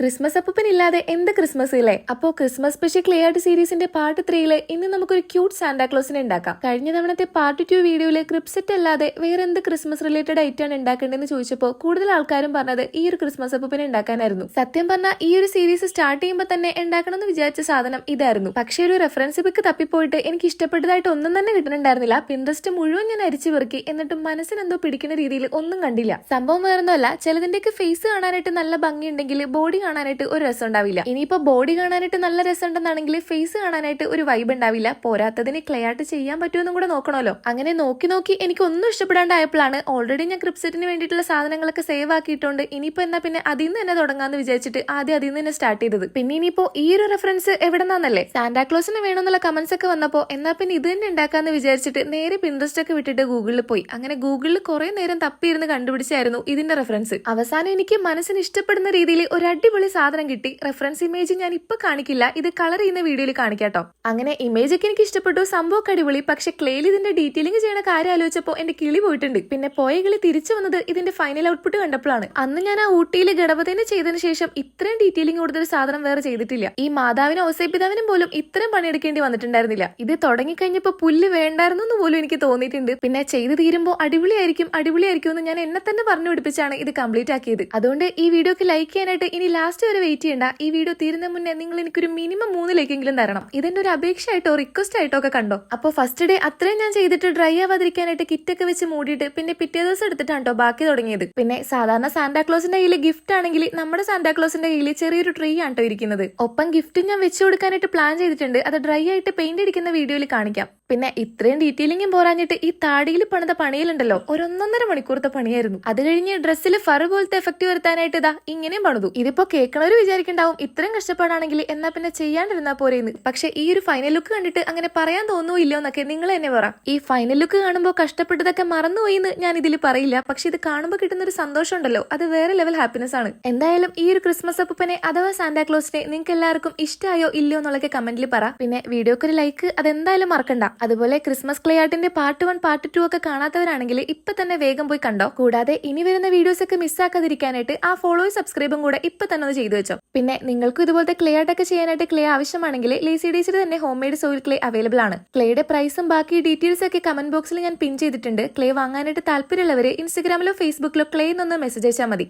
Christmas അപ്പൂപ്പനില്ലാതെ എന്ത് Christmas ഇല്ലേ? അപ്പോ ക്രിസ്മസ് സ്പെഷ്യൽ ക്ലേ സീരീസിന്റെ പാർട്ട് ത്രീയിൽ ഇന്ന് നമുക്കൊരു ക്യൂട്ട് സാന്റാക്ലോസിനെ ഉണ്ടാക്കാം കഴിഞ്ഞ തവണത്തെ പാർട്ട് ടു വീഡിയോയിൽ ക്രിപ്സെറ്റ് അല്ലാതെ വേറെ എന്ത് ക്രിസ്മസ് റിലേറ്റഡ് ഐറ്റാണ് ഉണ്ടാക്കേണ്ടതെന്ന് ചോദിച്ചപ്പോൾ കൂടുതൽ ആൾക്കാരും പറഞ്ഞത് ഈ ഒരു ക്രിസ്മസ് അപ്പൂപ്പനെ ഉണ്ടാക്കാനായിരുന്നു സത്യം പറഞ്ഞാൽ ഈ ഒരു സീരീസ് സ്റ്റാർട്ട് ചെയ്യുമ്പോൾ തന്നെ ഉണ്ടാക്കണം എന്ന് വിചാരിച്ച സാധനം ഇതായിരുന്നു. പക്ഷേ ഒരു റെഫറൻസ് ബുക്ക് തപ്പിപ്പോയിട്ട് എനിക്ക് ഇഷ്ടപ്പെട്ടതായിട്ട് ഒന്നും തന്നെ കിട്ടുന്നുണ്ടായിരുന്നില്ല. പിൻട്രസ്റ്റ് മുഴുവൻ ഞാൻ അരിച്ചു പെറുക്കി എന്നിട്ടും മനസ്സിനെന്തോ പിടിക്കുന്ന രീതിയിൽ ഒന്നും കണ്ടില്ല. സംഭവം വേറൊന്നുമല്ല ചിലതിന്റെയൊക്കെ ഫേസ് കാണാനായിട്ട് നല്ല ഭംഗിയുണ്ടെങ്കിൽ ബോഡി കാണാനായിട്ട് ഒരു രസം ഉണ്ടാവില്ല ഇനിയിപ്പോ ബോഡി കാണാനായിട്ട് നല്ല രസം ഉണ്ടെന്നാണെങ്കിൽ ഫേസ് കാണാനായിട്ട് ഒരു വൈബ് ഉണ്ടാവില്ല. പോരാത്തതിന് ക്ലേ ആയിട്ട് ചെയ്യാൻ പറ്റുമെന്നും കൂടെ നോക്കണമല്ലോ. അങ്ങനെ നോക്കി നോക്കി എനിക്ക് ഒന്നും ഇഷ്ടപ്പെടാണ്ടായപ്പോഴാണ് ഓൾറെഡി ഞാൻ ക്രിപ്സെറ്റിന് വേണ്ടിയിട്ടുള്ള സാധനങ്ങളൊക്കെ സേവ് ആക്കിയിട്ടുണ്ട്. ഇനിയിപ്പോ എന്നാ പിന്നെ അതിൽ നിന്ന് തന്നെ തുടങ്ങാന്ന് വിചാരിച്ചിട്ട് ആദ്യം അതിൽ നിന്ന് തന്നെ സ്റ്റാർട്ട് ചെയ്തത്. പിന്നെ ഇനിയിപ്പോ ഈ ഒരു റെഫറൻസ് എവിടെ എവിടെന്നാന്നല്ലേ സാന്റാക്ലോസിന് വേണമെന്നുള്ള കമന്റ്സ് ഒക്കെ വന്നപ്പോ എന്നാ പിന്നെ ഇത് തന്നെ ഉണ്ടാക്കാന്ന് വിചാരിച്ചിട്ട് നേരെ പിൻട്രസ്റ്റ് ഒക്കെ വിട്ടിട്ട് ഗൂഗിളിൽ പോയി. അങ്ങനെ ഗൂഗിളിൽ കുറെ നേരം തപ്പിയിരുന്ന് കണ്ടുപിടിച്ചായിരുന്നു ഇതിന്റെ റെഫറൻസ് അവസാനം എനിക്ക് മനസ്സിന് ഇഷ്ടപ്പെടുന്ന രീതിയിൽ ഒരു സാധനം കിട്ടി. റെഫറൻസ് ഇമേജ് ഞാൻ ഇപ്പൊ കാണിക്കില്ല. ഇത് കളർ ചെയ്യുന്ന വീഡിയോയിൽ കാണിക്കാട്ടോ അങ്ങനെ ഇമേജ് ഒക്കെ എനിക്ക് ഇഷ്ടപ്പെട്ടു. സംഭവം അടിപൊളി. പക്ഷെ ക്ലേയിൽ ഇതിന്റെ ഡീറ്റെയിലിംഗ് ചെയ്യണ കാര്യം ആലോചിച്ചപ്പോ എന്റെ കിളി പോയിട്ടുണ്ട്. പിന്നെ പോയ കിളി തിരിച്ചു വന്നത് ഇതിന്റെ ഫൈനൽ ഔട്ട്പുട്ട് കണ്ടപ്പോഴാണ്. അന്ന് ഞാൻ ആ ഊട്ടിയിൽ ഗണപതിനെ ചെയ്തതിന് ശേഷം ഇത്രയും ഡീറ്റെയിലിംഗ് കൊടുത്തൊരു സാധനം വേറെ ചെയ്തിട്ടില്ല. ഈ മാതാവിനും ഔസേപിതാവിനും പോലും ഇത്രയും പണിയെടുക്കേണ്ടി വന്നിട്ടുണ്ടായിരുന്നില്ല. ഇത് തുടങ്ങിക്കഴിഞ്ഞപ്പോ പുല്ല് വേണ്ടായിരുന്നു എന്ന് പോലും എനിക്ക് തോന്നിയിട്ടുണ്ട്. പിന്നെ ചെയ്തു തീരുമ്പോൾ അടിപൊളിയായിരിക്കും അടിപൊളിയായിരിക്കും എന്ന് ഞാൻ എന്നെ തന്നെ പറഞ്ഞു പിടിപ്പിച്ചാണ് ഇത് കംപ്ലീറ്റ് ആക്കിയത്. അതുകൊണ്ട് ഈ വീഡിയോക്ക് ലൈക്ക് ചെയ്യാനായിട്ട് ഇനി ലാസ്റ്റ് വരെ വെയിറ്റ് ചെയ്യണ്ട. ഈ വീഡിയോ തീരുന്ന മുന്നേ നിങ്ങൾ എനിക്കൊരു മിനിമം മൂന്നിലേക്കെങ്കിലും തരണം. ഇതെന്റെ ഒരു അപേക്ഷയായിട്ടോ റിക്വസ്റ്റ് ആയിട്ടോ ഒക്കെ കണ്ടോ? അപ്പോൾ ഫസ്റ്റ് ഡേ അത്രയും ഞാൻ ചെയ്തിട്ട് ഡ്രൈ ആവാതിരിക്കാനായിട്ട് കിറ്റൊക്കെ വെച്ച് മൂടിയിട്ട് പിന്നെ പിറ്റേ ദിവസം എടുത്തിട്ടാണ് ബാക്കി തുടങ്ങിയത്. പിന്നെ സാധാരണ സാന്റാക്ലോസിന്റെ കയ്യിൽ ഗിഫ്റ്റ് ആണെങ്കിൽ നമ്മുടെ സാന്റാക്ലോസിന്റെ കയ്യിൽ ചെറിയൊരു ട്രീ ആണ് ഇരിക്കുന്നത്. ഒപ്പം ഗിഫ്റ്റ് ഞാൻ വെച്ച് കൊടുക്കാനായിട്ട് പ്ലാൻ ചെയ്തിട്ടുണ്ട്. അത് ഡ്രൈ ആയിട്ട് പെയിന്റ് അടിക്കുന്ന വീഡിയോയിൽ കാണിക്കാം. പിന്നെ ഇത്രയും ഡീറ്റെയിലിംഗും പോരാഞ്ഞിട്ട് ഈ താടിയിൽ പണിത പണിയിലുണ്ടല്ലോ. ഒരു ഒന്നൊന്നര മണിക്കൂറത്തെ പണിയായിരുന്നു. അത് കഴിഞ്ഞ് ഡ്രസ്സിൽ ഫർ പോലത്തെ എഫക്റ്റ് വരുത്താനായിട്ട് ഇതാ ഇങ്ങനെയും പണിതു. ഇതിപ്പോ കേൾക്കണവര് വിചാരിക്കണ്ടാവും. ഇത്രയും കഷ്ടപ്പാടാണെങ്കിൽ എന്നാ പിന്നെ ചെയ്യാണ്ടിരുന്നാ പോരെന്ന്. പക്ഷെ ഈ ഒരു ഫൈനൽ ലുക്ക് കണ്ടിട്ട് അങ്ങനെ പറയാൻ തോന്നുമോ ഇല്ലയോ എന്നൊക്കെ നിങ്ങൾ തന്നെ പറ. ഈ ഫൈനൽ ലുക്ക് കാണുമ്പോൾ കഷ്ടപ്പെട്ടതൊക്കെ മറന്നുപോയി എന്ന് ഞാൻ ഇതിൽ പറയില്ല. പക്ഷെ ഇത് കാണുമ്പോൾ കിട്ടുന്ന ഒരു സന്തോഷം ഉണ്ടല്ലോ അത് വേറെ ലെവൽ ഹാപ്പിനെസ് ആണ്. എന്തായാലും ഈ ഒരു ക്രിസ്മസ് അപ്പനെ അഥവാ സാന്റാക്ലോസിനെ നിങ്ങൾക്ക് എല്ലാവർക്കും ഇഷ്ടമായോ ഇല്ലയോ എന്നുള്ളൊക്കെ കമന്റിൽ പറ. പിന്നെ വീഡിയോക്ക് ഒരു ലൈക്ക് അതെന്തായാലും മറക്കണ്ട. അതുപോലെ ക്രിസ്മസ് ക്ലേ ആർട്ടിന്റെ പാർട്ട് വൺ പാർട്ട് ടു ഒക്കെ കാണാത്തവരാണെങ്കിൽ ഇപ്പൊ തന്നെ വേഗം പോയി കണ്ടോ. കൂടാതെ ഇനി വരുന്ന വീഡിയോസ് ഒക്കെ മിസ്സാക്കാതിരിക്കാനായിട്ട് ആ ഫോളോയും സബ്സ്ക്രൈബും കൂടെ ഇപ്പൊ തന്നെ ഒന്ന് ചെയ്തു വെച്ചോ. പിന്നെ നിങ്ങൾക്കും ഇതുപോലത്തെ ക്ലേ ആർട്ട് ഒക്കെ ചെയ്യാനായിട്ട് ക്ലേ ആവശ്യമാണെങ്കിൽ ലേസി ഡേസിൽ തന്നെ home made soil clay available ആണ് ക്ലേയുടെ പ്രൈസും ബാക്കി ഡീറ്റെയിൽസ് ഒക്കെ കമന്റ് ബോക്സിൽ ഞാൻ പിൻ ചെയ്തിട്ടുണ്ട്. ക്ലേ വാങ്ങാനായിട്ട് താല്പര്യമുള്ളവർ ഇൻസ്റ്റാഗ്രാമിലോ ഫേസ്ബുക്കിലോ ക്ലേ എന്നൊന്ന് മെസ്സേജ് അയച്ചാൽ മതി.